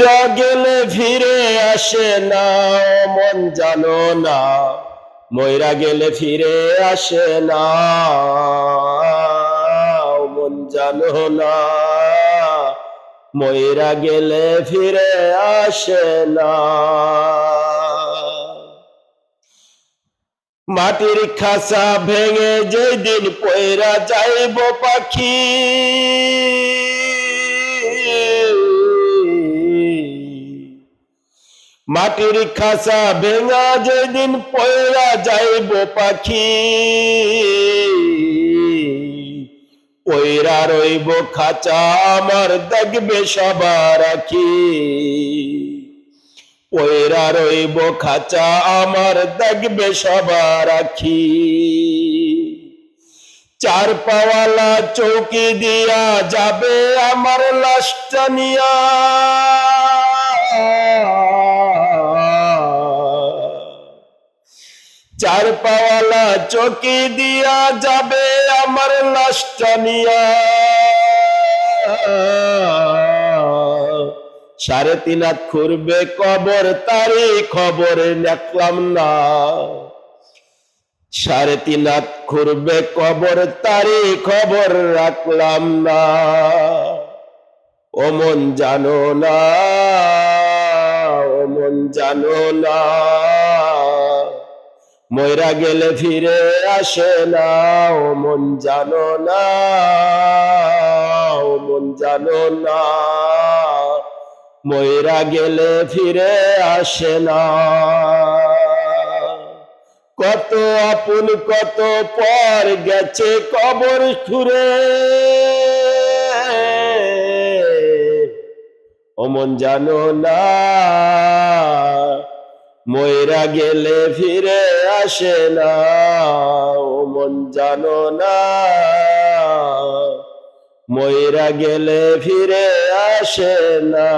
ময়রা গেলে ফিরে আসে না মন জানো না। ময়রা গেলে ফিরে আসে না মন জানো না। ময়রা গেলে ফিরে আসে না। মাটির খাসা ভেঙে যেদিন পয়রা যাইব পাখি মাটির খাসা ভেঙা যেদিন পয়রা যাইব পাখি। পয়রা রইব খাঁচা, আমার দেখবে সবার আখি। পয়রা রইব খাঁচা, আমার দেখবে সবার আখি। চার পাওয়ালা চৌকি দিয়া যাবে আমার লাশটা নিয়া। চার পাওয়ালা চৌকি দিয়া যাবে আমার লাশটা নিয়া। সাড়ে তিন খুরবে কবর তারি খবর দেখলাম না। সাড়ে তিন হাত খুরবে কবর তারি খবর রাখলাম না। ও মন জানো না, ও মন জানো না। ময়রা গেলে ফিরে আসে না, ও মন জানো না, ও মন জানো না। ময়রা গেলে ফিরে আসে না। কত আপন, কত পর গেছে কবর খুরে অমন জানো না ময়রা গেলে ফিরে আসে না ও মন জানো না। ময়রা গেলে ফিরে আসে না।